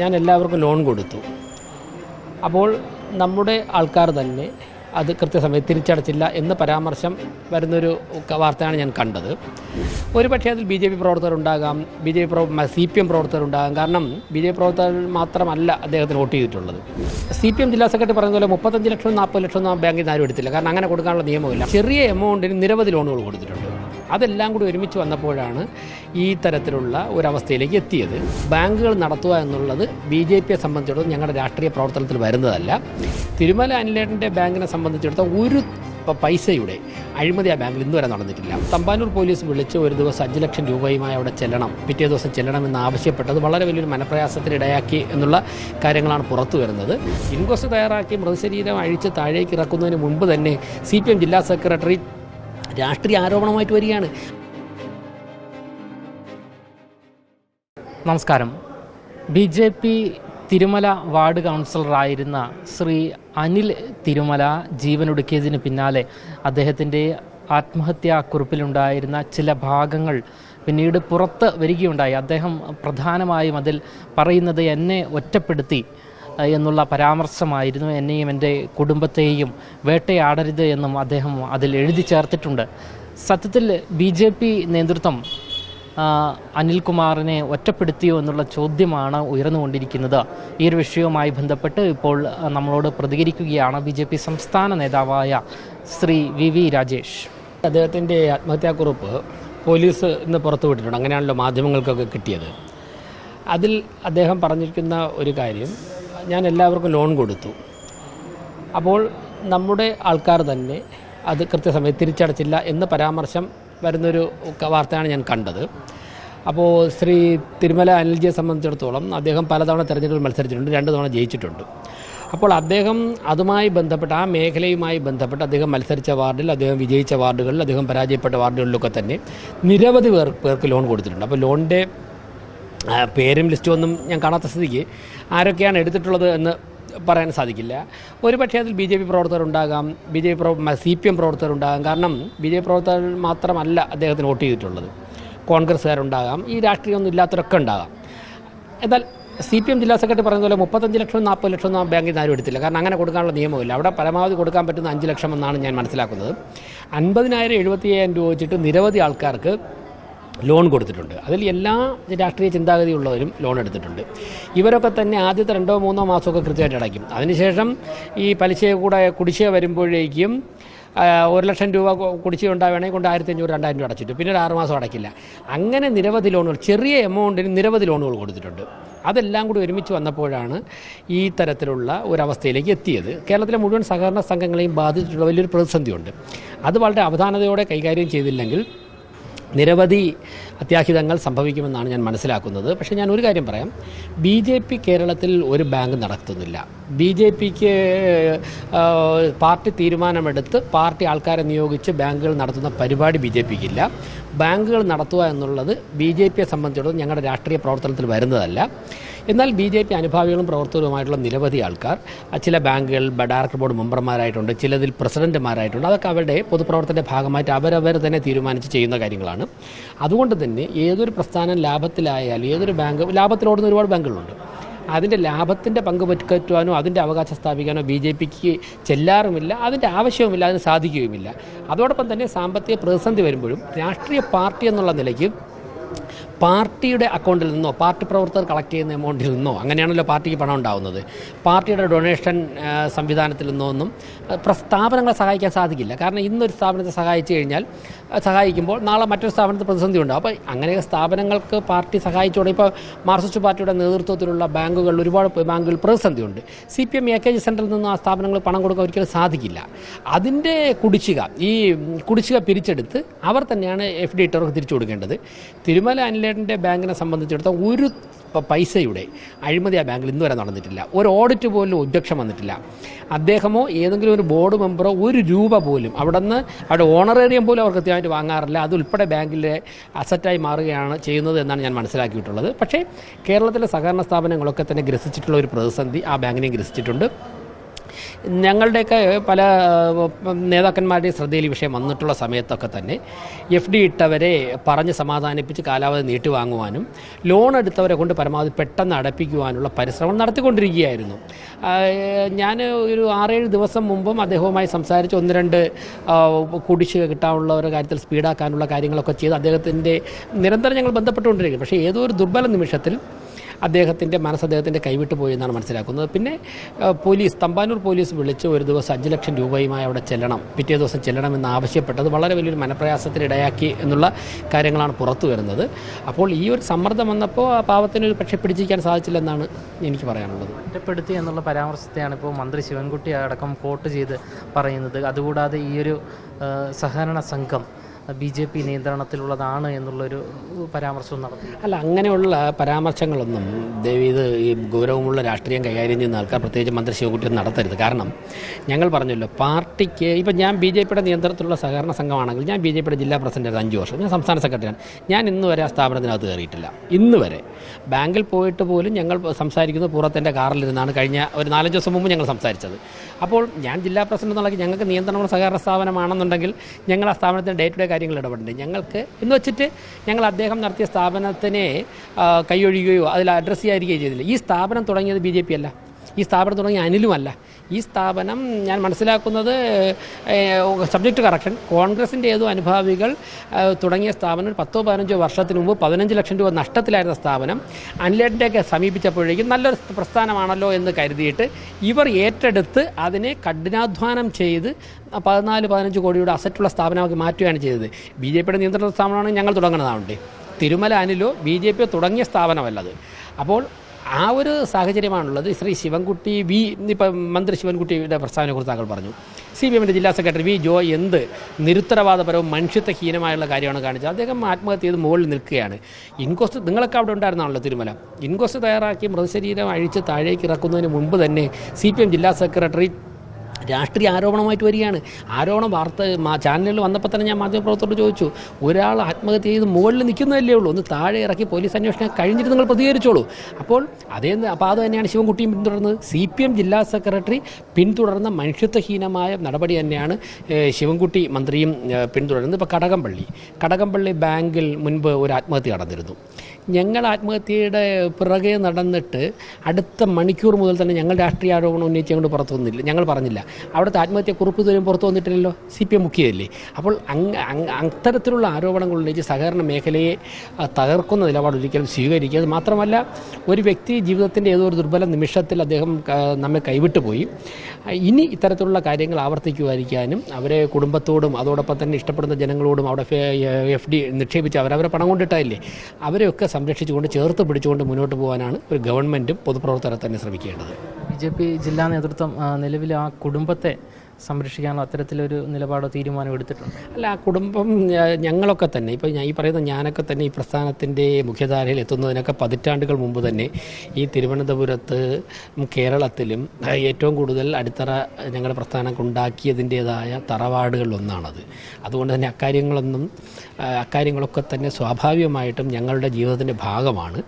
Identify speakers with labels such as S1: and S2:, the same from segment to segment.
S1: ഞാൻ എല്ലാവർക്കും ലോൺ കൊടുത്തു. അപ്പോൾ നമ്മുടെ ആൾക്കാർ തന്നെ അത് കൃത്യസമയത്ത് തിരിച്ചടച്ചില്ല എന്ന് പരാമർശം വരുന്നൊരു വാർത്തയാണ് ഞാൻ കണ്ടത്. ഒരു പക്ഷേ അതിൽ B J P പ്രവർത്തകരുണ്ടാകാം B J P C P M പ്രവർത്തകരുണ്ടാകാം. കാരണം ബി ജെ പി പ്രവർത്തകർ മാത്രമല്ല അദ്ദേഹത്തിന് വോട്ട് ചെയ്തിട്ടുള്ളത്. സി പി എം ജില്ലാ സെക്രട്ടറി പറയുന്ന പോലെ മുപ്പത്തഞ്ച് ലക്ഷം നാൽപ്പത് ലക്ഷം ഒന്നും ബാങ്കിൽ നിന്ന് ആരും എടുത്തില്ല. കാരണം അങ്ങനെ കൊടുക്കാനുള്ള നിയമമില്ല. ചെറിയ എമൗണ്ടിന് നിരവധി ലോണുകൾ കൊടുത്തിട്ടുണ്ട്. അതെല്ലാം കൂടി ഒരുമിച്ച് വന്നപ്പോഴാണ് ഈ തരത്തിലുള്ള ഒരവസ്ഥയിലേക്ക് എത്തിയത്. ബാങ്കുകൾ നടത്തുക എന്നുള്ളത് ബി ജെ പിയെ സംബന്ധിച്ചിടത്തോളം ഞങ്ങളുടെ രാഷ്ട്രീയ പ്രവർത്തനത്തിൽ വരുന്നതല്ല. തിരുമല അനിലേട്ടന്റെ ബാങ്കിനെ സംബന്ധിച്ചിടത്തോളം ഒരു ഇപ്പോൾ പൈസയുടെ അഴിമതി ആ ബാങ്കിൽ ഇന്നുവരെ നടന്നിട്ടില്ല. തമ്പാനൂർ പോലീസ് വിളിച്ച് ഒരു ദിവസം അഞ്ച് ലക്ഷം രൂപയുമായി അവിടെ ചെല്ലണം പിറ്റേ ദിവസം ചെല്ലണമെന്ന് ആവശ്യപ്പെട്ടത് വളരെ വലിയൊരു മനപ്രയാസത്തിന് ഇടയാക്കി എന്നുള്ള കാര്യങ്ങളാണ് പുറത്തു വരുന്നത്. ഇൻക്വസ്റ്റ് തയ്യാറാക്കി മൃതശരീരം അഴിച്ച് താഴേക്ക് ഇറക്കുന്നതിന് മുൻപ് തന്നെ സി ജില്ലാ സെക്രട്ടറി രാഷ്ട്രീയ ആരോപണമായിട്ട് വരികയാണ്.
S2: നമസ്കാരം. B J P Thirumala ward കൗൺസിലറായിരുന്ന Shri Anil Thirumala ജീവനൊടുക്കിയതിന് പിന്നാലെ അദ്ദേഹത്തിന്റെ ആത്മഹത്യാക്കുറിപ്പിലുണ്ടായിരുന്ന ചില ഭാഗങ്ങൾ പിന്നീട് പുറത്ത് വരികയുണ്ടായി. അദ്ദേഹം പ്രധാനമായും അതിൽ പറയുന്നത് എന്നെ ഒറ്റപ്പെടുത്തി. എന്നുള്ള പരാമർശമായിരുന്നു. എന്നെയും എന്റെ കുടുംബത്തെയും വേട്ടയാടരുത് എന്നും അദ്ദേഹം അതിൽ എഴുതി ചേർത്തിട്ടുണ്ട്. സത്യത്തിൽ ബി ജെ പി നേതൃത്വം അനിൽകുമാറിനെ ഒറ്റപ്പെടുത്തിയോ എന്നുള്ള ചോദ്യമാണ് ഉയർന്നുകൊണ്ടിരിക്കുന്നത്. ഈ ഒരു വിഷയവുമായി ബന്ധപ്പെട്ട് ഇപ്പോൾ നമ്മളോട് പ്രതികരിക്കുകയാണ് ബി സംസ്ഥാന നേതാവായ ശ്രീ വി വി രാജേഷ്.
S1: അദ്ദേഹത്തിന്റെ ആത്മഹത്യാക്കുറിപ്പ് പോലീസ് ഇന്ന് പുറത്തുവിട്ടിട്ടുണ്ട് അങ്ങനെയാണല്ലോ മാധ്യമങ്ങൾക്കൊക്കെ കിട്ടിയത്. അതിൽ അദ്ദേഹം പറഞ്ഞിരിക്കുന്ന ഒരു കാര്യം ഞാൻ എല്ലാവർക്കും ലോൺ കൊടുത്തു. അപ്പോൾ നമ്മുടെ ആൾക്കാർ തന്നെ അത് കൃത്യസമയത്ത് തിരിച്ചടച്ചില്ല എന്ന് പരാമർശം വരുന്നൊരു വാർത്തയാണ് ഞാൻ കണ്ടത്. അപ്പോൾ ശ്രീ തിരുമല അനിൽജിയെ സംബന്ധിച്ചിടത്തോളം അദ്ദേഹം പലതവണ തിരഞ്ഞെടുപ്പിൽ മത്സരിച്ചിട്ടുണ്ട് രണ്ട് തവണ ജയിച്ചിട്ടുണ്ട്. അപ്പോൾ അദ്ദേഹം അതുമായി ബന്ധപ്പെട്ട് ആ മേഖലയുമായി ബന്ധപ്പെട്ട് അദ്ദേഹം മത്സരിച്ച വാർഡിൽ അദ്ദേഹം വിജയിച്ച വാർഡുകളിൽ അദ്ദേഹം പരാജയപ്പെട്ട വാർഡുകളിലൊക്കെ തന്നെ നിരവധി പേർ പേർക്ക് ലോൺ കൊടുത്തിട്ടുണ്ട്. അപ്പോൾ ലോണിന്റെ പേരും ലിസ്റ്റും ഒന്നും ഞാൻ കാണാത്ത സ്ഥിതിക്ക് ആരൊക്കെയാണ് എടുത്തിട്ടുള്ളത് എന്ന് പറയാൻ സാധിക്കില്ല. ഒരു പക്ഷേ അതിൽ ബി ജെ പി പ്രവർത്തകരുണ്ടാകാം ബി ജെ പി പ്രവർ സി പി എം പ്രവർത്തകരുണ്ടാകാം. കാരണം ബി ജെ പി പ്രവർത്തകർ മാത്രമല്ല അദ്ദേഹത്തിന് വോട്ട് ചെയ്തിട്ടുള്ളത്. കോൺഗ്രസ്സുകാരുണ്ടാകാം ഈ രാഷ്ട്രീയമൊന്നും ഇല്ലാത്തവരൊക്കെ ഉണ്ടാകാം. എന്നാൽ സി പി എം ജില്ലാ സെക്രട്ടറി പറയുന്ന പോലെ മുപ്പത്തഞ്ച് ലക്ഷം നാൽപ്പത് ലക്ഷം ഒന്നും ബാങ്കിൽ നിന്ന് ആരും എടുത്തില്ല. കാരണം അങ്ങനെ കൊടുക്കാനുള്ള നിയമമില്ല. അവിടെ പരമാവധി കൊടുക്കാൻ പറ്റുന്ന അഞ്ച് ലക്ഷം എന്നാണ് ഞാൻ മനസ്സിലാക്കുന്നത്. അൻപതിനായിരം എഴുപത്തി അയ്യായിരം രൂപ വെച്ചിട്ട് നിരവധി ആൾക്കാർക്ക് ലോൺ കൊടുത്തിട്ടുണ്ട്. അതിൽ എല്ലാ രാഷ്ട്രീയ ചിന്താഗതിയുള്ളവരും ലോൺ എടുത്തിട്ടുണ്ട്. ഇവരൊക്കെ തന്നെ ആദ്യത്തെ രണ്ടോ മൂന്നോ മാസമൊക്കെ കൃത്യമായിട്ട് അടയ്ക്കും. അതിനുശേഷം ഈ പലിശ കൂടെ കുടിശ്ശിക വരുമ്പോഴേക്കും ഒരു ലക്ഷം രൂപ കുടിശ്ശിക ഉണ്ടാവുകയാണെങ്കിൽ കൊണ്ട് ആയിരത്തി അഞ്ഞൂറ് രണ്ടായിരം രൂപ അടച്ചിട്ട്. പിന്നെ ഒരു ആറ് മാസം അടയ്ക്കില്ല. അങ്ങനെ നിരവധി ലോണുകൾ ചെറിയ എമൗണ്ടിന് നിരവധി ലോണുകൾ കൊടുത്തിട്ടുണ്ട്. അതെല്ലാം കൂടി ഒരുമിച്ച് വന്നപ്പോഴാണ് ഈ തരത്തിലുള്ള ഒരവസ്ഥയിലേക്ക് എത്തിയത്. കേരളത്തിലെ മുഴുവൻ സഹകരണ സംഘങ്ങളെയും ബാധിച്ചിട്ടുള്ള വലിയൊരു പ്രതിസന്ധിയുണ്ട്. അത് വളരെ അവധാനതയോടെ കൈകാര്യം ചെയ്തില്ലെങ്കിൽ നിരവധി അത്യാഹിതങ്ങൾ സംഭവിക്കുമെന്നാണ് ഞാൻ മനസ്സിലാക്കുന്നത്. പക്ഷേ ഞാൻ ഒരു കാര്യം പറയാം. ബി ജെ പി കേരളത്തിൽ ഒരു ബാങ്ക് നടത്തുന്നില്ല. ബി ജെ പിക്ക് പാർട്ടി തീരുമാനമെടുത്ത് പാർട്ടി ആൾക്കാരെ നിയോഗിച്ച് ബാങ്കുകൾ നടത്തുന്ന പരിപാടി ബി ജെ പിക്കില്ല. ബാങ്കുകൾ നടത്തുക എന്നുള്ളത് ബി ജെ പിയെ സംബന്ധിച്ചിടത്തോളം ഞങ്ങളുടെ രാഷ്ട്രീയ പ്രവർത്തനത്തിൽ വരുന്നതല്ല. എന്നാൽ ബി ജെ പി അനുഭാവികളും പ്രവർത്തകരുമായിട്ടുള്ള നിരവധി ആൾക്കാർ ചില ബാങ്കുകൾ ഡയറക്ടർ ബോർഡ് മെമ്പർമാരായിട്ടുണ്ട് ചിലതിൽ പ്രസിഡന്റുമാരായിട്ടുണ്ട്. അതൊക്കെ അവരുടെ പൊതുപ്രവർത്തനത്തിന്റെ ഭാഗമായിട്ട് അവരവർ തന്നെ തീരുമാനിച്ച് ചെയ്യുന്ന കാര്യങ്ങളാണ്. അതുകൊണ്ട് തന്നെ ഏതൊരു പ്രസ്ഥാനം ലാഭത്തിലായാലും ഏതൊരു ബാങ്ക് ലാഭത്തിലോടുന്ന ഒരുപാട് ബാങ്കുകളുണ്ട്. അതിന്റെ ലാഭത്തിന്റെ പങ്ക് പറ്റുവാനോ അതിന്റെ അവകാശം സ്ഥാപിക്കാനോ ബി ജെ പിക്ക് ചെല്ലാറുമില്ല അതിന്റെ ആവശ്യവുമില്ല അതിന് സാധിക്കുകയുമില്ല. അതോടൊപ്പം തന്നെ സാമ്പത്തിക പ്രതിസന്ധി വരുമ്പോഴും രാഷ്ട്രീയ പാർട്ടി എന്നുള്ള നിലയ്ക്ക് പാർട്ടിയുടെ അക്കൗണ്ടിൽ നിന്നോ പാർട്ടി പ്രവർത്തകർ കളക്ട് ചെയ്യുന്ന എമൗണ്ടിൽ നിന്നോ അങ്ങനെയാണല്ലോ പാർട്ടിക്ക് പണം ഉണ്ടാവുന്നത്. പാർട്ടിയുടെ ഡൊണേഷൻ സംവിധാനത്തിൽ നിന്നോ ഒന്നും സ്ഥാപനങ്ങളെ സഹായിക്കാൻ സാധിക്കില്ല. കാരണം ഇന്നൊരു സ്ഥാപനത്തെ സഹായിച്ചു കഴിഞ്ഞാൽ സഹായിക്കുമ്പോൾ നാളെ മറ്റൊരു സ്ഥാപനത്തിൽ പ്രതിസന്ധി ഉണ്ടാവും. അപ്പോൾ അങ്ങനെ സ്ഥാപനങ്ങൾക്ക് പാർട്ടി സഹായിച്ചുകൊണ്ട് ഇപ്പോൾ മാർക്സിസ്റ്റ് പാർട്ടിയുടെ നേതൃത്വത്തിലുള്ള ബാങ്കുകളിൽ ഒരുപാട് ബാങ്കുകൾ പ്രതിസന്ധിയുണ്ട് C P M A K G സെന്ററിൽ നിന്നും ആ സ്ഥാപനങ്ങൾ പണം കൊടുക്കാൻ ഒരിക്കലും സാധിക്കില്ല. അതിന്റെ കുടിശ്ശിക ഈ കുടിശ്ശിക പിരിച്ചെടുത്ത് അവർ തന്നെയാണ് എഫ് ഡി ഇട്ടവർക്ക് തിരിച്ചു കൊടുക്കേണ്ടത്. തിരുമല അനിലേട്ടന്റെ ബാങ്കിനെ സംബന്ധിച്ചിടത്തോളം ഒരു പൈസയുടെ അഴിമതി ആ ബാങ്കിൽ ഇന്ന് വരെ നടന്നിട്ടില്ല. ഒരു ഓഡിറ്റ് പോലും ഉദ്യക്ഷം വന്നിട്ടില്ല. അദ്ദേഹമോ ഏതെങ്കിലും ഒരു ബോർഡ് മെമ്പറോ ഒരു രൂപ പോലും അവിടെ നിന്ന് അവിടെ ഓണറേറിയം പോലും അവർ കൃത്യമായിട്ട് വാങ്ങാറില്ല. അതുൾപ്പെടെ ബാങ്കിലെ അസറ്റായി മാറുകയാണ് ചെയ്യുന്നത് എന്നാണ് ഞാൻ മനസ്സിലാക്കിയിട്ടുള്ളത്. പക്ഷേ കേരളത്തിലെ സഹകരണ സ്ഥാപനങ്ങളൊക്കെ തന്നെ ഗ്രസിച്ചിട്ടുള്ള ഒരു പ്രതിസന്ധി ആ ബാങ്കിനെ ഗ്രസിച്ചിട്ടുണ്ട്. ഞങ്ങളുടെയൊക്കെ പല നേതാക്കന്മാരുടെ ശ്രദ്ധയിൽ വിഷയം വന്നിട്ടുള്ള സമയത്തൊക്കെ തന്നെ എഫ് ഡി ഇട്ടവരെ പറഞ്ഞ് സമാധാനിപ്പിച്ച് കാലാവധി നീട്ടി വാങ്ങുവാനും ലോൺ എടുത്തവരെ കൊണ്ട് പരമാവധി പെട്ടെന്ന് അടപ്പിക്കുവാനുള്ള പരിശ്രമം നടത്തിക്കൊണ്ടിരിക്കുകയായിരുന്നു. ഞാൻ ഒരു ആറേഴ് ദിവസം മുമ്പും അദ്ദേഹവുമായി സംസാരിച്ച് ഒന്ന് രണ്ട് കുടിശ്ശിക കിട്ടാനുള്ള ഒരു കാര്യത്തിൽ സ്പീഡാക്കാനുള്ള കാര്യങ്ങളൊക്കെ ചെയ്ത് അദ്ദേഹത്തിന്റെ നിരന്തരം ഞങ്ങൾ ബന്ധപ്പെട്ടുകൊണ്ടിരിക്കും പക്ഷേ ഏതോ ഒരു ദുർബല നിമിഷത്തിൽ അദ്ദേഹത്തിന്റെ മനസ്സ് അദ്ദേഹത്തിന്റെ കൈവിട്ട് പോയി എന്നാണ് മനസ്സിലാക്കുന്നത്. പിന്നെ പോലീസ് തമ്പാനൂർ പോലീസ് വിളിച്ച് ഒരു ദിവസം അഞ്ച് ലക്ഷം രൂപയുമായി അവിടെ ചെല്ലണം പിറ്റേ ദിവസം ചെല്ലണമെന്ന് ആവശ്യപ്പെട്ടത് വളരെ വലിയൊരു മനപ്രയാസത്തിനിടയാക്കി എന്നുള്ള കാര്യങ്ങളാണ് പുറത്തു വരുന്നത്. അപ്പോൾ ഈ ഒരു സമ്മർദ്ദം വന്നപ്പോൾ ആ പാവത്തിന് ഒരു പക്ഷേ പിടിച്ചിരിക്കാൻ സാധിച്ചില്ലെന്നാണ് എനിക്ക് പറയാനുള്ളത്.
S2: ഒറ്റപ്പെടുത്തി എന്നുള്ള പരാമർശത്തെയാണ് ഇപ്പോൾ മന്ത്രി ശിവൻകുട്ടി അടക്കം കോട്ട് ചെയ്ത് പറയുന്നത്. അതുകൂടാതെ ഈ ഒരു സഹകരണ സംഘം ബി ജെ പി നിയന്ത്രണത്തിലുള്ളതാണ് എന്നുള്ളൊരു പരാമർശവും നടത്തി
S1: അല്ല അങ്ങനെയുള്ള പരാമർശങ്ങളൊന്നും ദേവി ഇത് ഈ ഗൗരവമുള്ള രാഷ്ട്രീയം കൈകാര്യം ചെയ്യുന്ന ആൾക്കാർ പ്രത്യേകിച്ച് മന്ത്രി ശിവകുട്ടി നടത്തരുത്. കാരണം ഞങ്ങൾ പറഞ്ഞല്ലോ പാർട്ടിക്ക് ഇപ്പം ഞാൻ ബി ജെ പിയുടെ നിയന്ത്രണത്തിലുള്ള സഹകരണ സംഘമാണെങ്കിൽ ഞാൻ ബി ജെ പിയുടെ ജില്ലാ പ്രസിഡന്റ് അഞ്ച് വർഷം. ഞാൻ സംസ്ഥാന സെക്രട്ടറിയാണ്. ഞാൻ ഇന്ന് വരെ ആ സ്ഥാപനത്തിനകത്ത് കയറിയിട്ടില്ല. ഇന്ന് വരെ. ബാങ്കിൽ പോയിട്ട് പോലും ഞങ്ങൾ സംസാരിക്കുന്നത് പുറത്തെന്റെ കാറിലിരുന്നാണ് കഴിഞ്ഞ ഒരു നാലഞ്ച് ദിവസം മുമ്പ് ഞങ്ങൾ സംസാരിച്ചത്. അപ്പോൾ ഞാൻ ജില്ലാ പ്രസിഡന്റ് എന്നുള്ള ഞങ്ങൾക്ക് നിയന്ത്രണമുള്ള സഹകരണ സ്ഥാപനമാണെന്നുണ്ടെങ്കിൽ ഞങ്ങൾ ആ സ്ഥാപനത്തിന്റെ ഡേ ടു ഡേ കാര്യങ്ങൾ ഇടപെടേണ്ടത് ഞങ്ങൾക്ക് എന്ന് വെച്ചിട്ട് ഞങ്ങൾ അദ്ദേഹം നടത്തിയ സ്ഥാപനത്തിനെ കൈയൊഴിയുകയോ അതിൽ അഡ്രസ്സ് ചെയ്യാതിരിക്കുകയോ ചെയ്തില്ല. ഈ സ്ഥാപനം തുടങ്ങിയത് ബി അല്ല. ഈ സ്ഥാപനം തുടങ്ങിയ അനിലുമല്ല ഈ സ്ഥാപനം ഞാൻ മനസ്സിലാക്കുന്നത് സബ്ജക്റ്റ് കറക്ഷൻ. കോൺഗ്രസിന്റെ ഏതോ അനുഭാവികൾ തുടങ്ങിയ സ്ഥാപനം ഒരു പത്തോ പതിനഞ്ചോ വർഷത്തിന് മുമ്പ് പതിനഞ്ച് ലക്ഷം രൂപ നഷ്ടത്തിലായിരുന്ന സ്ഥാപനം അനിലേട്ടന്റെയൊക്കെ സമീപിച്ചപ്പോഴേക്കും നല്ലൊരു പ്രസ്ഥാനമാണല്ലോ എന്ന് കരുതിയിട്ട് ഇവർ ഏറ്റെടുത്ത് അതിനെ കഠിനാധ്വാനം ചെയ്ത് പതിനാല് പതിനഞ്ച് കോടിയുടെ അസറ്റുള്ള സ്ഥാപനമാക്കി മാറ്റുകയാണ് ചെയ്തത്. ബി ജെ പിയുടെ നിയന്ത്രണ സ്ഥാപനമാണ് ഞങ്ങൾ തുടങ്ങുന്നതാവണ്ടേ. തിരുമല അനിലോ ബി ജെ പി തുടങ്ങിയ സ്ഥാപനമല്ലത്. അപ്പോൾ ആ ഒരു സാഹചര്യമാണുള്ളത്. ശ്രീ ശിവൻകുട്ടി വി ഇപ്പം മന്ത്രി ശിവൻകുട്ടിയുടെ പ്രസ്താവനയെക്കുറിച്ച് താങ്കൾ പറഞ്ഞു. സി പി എമ്മിന്റെ ജില്ലാ സെക്രട്ടറി വി ജോ എന്ത് നിരുത്തരവാദപരവും മനുഷ്യത്വഹീനമായുള്ള കാര്യമാണ് കാണിച്ചത്. അദ്ദേഹം ആത്മഹത്യ ചെയ്ത് മുകളിൽ നിൽക്കുകയാണ്. ഇൻക്വസ്റ്റ് നിങ്ങളൊക്കെ അവിടെ ഉണ്ടായിരുന്നാണല്ലോ തിരുമല. ഇൻക്വസ്റ്റ് തയ്യാറാക്കി മൃതശരീരം അഴിച്ച് താഴേക്ക് ഇറക്കുന്നതിന് മുമ്പ് തന്നെ സി ജില്ലാ സെക്രട്ടറി രാഷ്ട്രീയ ആരോപണമായിട്ട് വരികയാണ്. ആരോപണം വാർത്ത ചാനലുകളിൽ വന്നപ്പോൾ തന്നെ ഞാൻ മാധ്യമപ്രവർത്തകരോട് ചോദിച്ചു ഒരാൾ ആത്മഹത്യ ചെയ്ത് മുകളിൽ നിൽക്കുന്നതല്ലേ ഉള്ളൂ? ഒന്ന് താഴെ ഇറക്കി പോലീസ് അന്വേഷണം കഴിഞ്ഞിട്ട് നിങ്ങൾ പ്രതികരിച്ചോളൂ. അപ്പോൾ അതേ അപ്പോൾ അത് തന്നെയാണ് ശിവൻകുട്ടിയും പിന്തുടർന്നത്. സി പി എം ജില്ലാ സെക്രട്ടറി പിന്തുടർന്ന മനുഷ്യത്വഹീനമായ നടപടി തന്നെയാണ് ശിവൻകുട്ടി മന്ത്രിയും പിന്തുടരുന്നത്. ഇപ്പോൾ കടകംപള്ളി. കടകംപള്ളി ബാങ്കിൽ മുൻപ് ഒരു ആത്മഹത്യ നടന്നിരുന്നു. ഞങ്ങൾ ആത്മഹത്യയുടെ പിറകെ നടന്നിട്ട് അടുത്ത മണിക്കൂർ മുതൽ തന്നെ ഞങ്ങൾ രാഷ്ട്രീയ ആരോപണം ഉന്നയിച്ച് ഞങ്ങൾ പുറത്തു വന്നില്ല. ഞങ്ങൾ പറഞ്ഞില്ല. അവിടുത്തെ ആത്മഹത്യ കുറിപ്പ് ഇതുവരെയും പുറത്തു വന്നിട്ടില്ലല്ലോ? സി പി എം മുഖ്യതല്ലേ അപ്പോൾ അത്തരത്തിലുള്ള ആരോപണങ്ങൾ ഉന്നയിച്ച് സഹകരണ മേഖലയെ തകർക്കുന്ന നിലപാട് ഒരിക്കലും സ്വീകരിക്കുക. അത് മാത്രമല്ല ഒരു വ്യക്തി ജീവിതത്തിന്റെ ഏതോ ഒരു ദുർബല നിമിഷത്തിൽ അദ്ദേഹം നമ്മെ കൈവിട്ടു പോയി. ഇനി ഇത്തരത്തിലുള്ള കാര്യങ്ങൾ ആവർത്തിക്കുമായിരിക്കാനും അവരെ കുടുംബത്തോടും അതോടൊപ്പം തന്നെ ഇഷ്ടപ്പെടുന്ന ജനങ്ങളോടും അവിടെ എഫ് ഡി നിക്ഷേപിച്ച് അവരവരെ പണം കൊണ്ടിട്ടായില്ലേ അവരെയൊക്കെ സംരക്ഷിച്ചുകൊണ്ട് ചേർത്ത് പിടിച്ചുകൊണ്ട് മുന്നോട്ട് പോകാനാണ് ഒരു ഗവൺമെന്റും പൊതുപ്രവർത്തകരെ തന്നെ ശ്രമിക്കേണ്ടത്.
S2: ബി ജെ പി ജില്ലാ നേതൃത്വം നിലവിൽ ആ കുടുംബത്തെ സംരക്ഷിക്കാനുള്ള അത്തരത്തിലൊരു നിലപാടോ തീരുമാനം എടുത്തിട്ടുണ്ട്?
S1: അല്ല ആ കുടുംബം ഞങ്ങളൊക്കെ തന്നെ ഇപ്പോൾ ഞാൻ ഈ പറയുന്ന ഞാനൊക്കെ തന്നെ ഈ പ്രസ്ഥാനത്തിന്റെ മുഖ്യധാരയിൽ എത്തുന്നതിനൊക്കെ പതിറ്റാണ്ടുകൾ മുമ്പ് തന്നെ ഈ തിരുവനന്തപുരത്ത് കേരളത്തിലും ഏറ്റവും കൂടുതൽ അടിത്തറ ഞങ്ങളുടെ പ്രസ്ഥാനം ഉണ്ടാക്കിയതിന്റേതായ തറവാടുകളിലൊന്നാണത്. അതുകൊണ്ട് തന്നെ അക്കാര്യങ്ങളൊന്നും അക്കാര്യങ്ങളൊക്കെ തന്നെ സ്വാഭാവികമായിട്ടും ഞങ്ങളുടെ ജീവിതത്തിന്റെ ഭാഗമാണ്.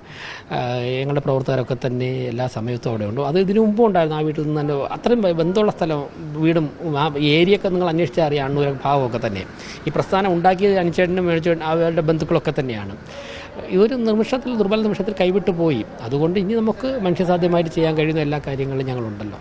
S1: ഞങ്ങളുടെ പ്രവർത്തകരൊക്കെ തന്നെ എല്ലാ സമയത്തും അവിടെ ഉണ്ട്. അത് ഇതിനു മുമ്പ് ഉണ്ടായിരുന്നു ആ വീട്ടിൽ നിന്ന് തന്നെ അത്രയും ബന്ധമുള്ള സ്ഥലം വീടും ആ ഏരിയയൊക്കെ നിങ്ങൾ അന്വേഷിച്ചാൽ അറിയാം അണ്ണൂര ഭാഗമൊക്കെ തന്നെ. ഈ പ്രസ്ഥാനം ഉണ്ടാക്കിയത് അനുചേട്ടനും മേടിച്ചേട്ടനും അവരുടെ ബന്ധുക്കളൊക്കെ തന്നെയാണ്. ഇതൊരു നിമിഷത്തിൽ ദുർബല നിമിഷത്തിൽ കൈവിട്ടു പോയി അതുകൊണ്ട് ഇനി നമുക്ക് മനുഷ്യസാധ്യമായിട്ട് ചെയ്യാൻ കഴിയുന്ന എല്ലാ കാര്യങ്ങളും ഞങ്ങളുണ്ടല്ലോ.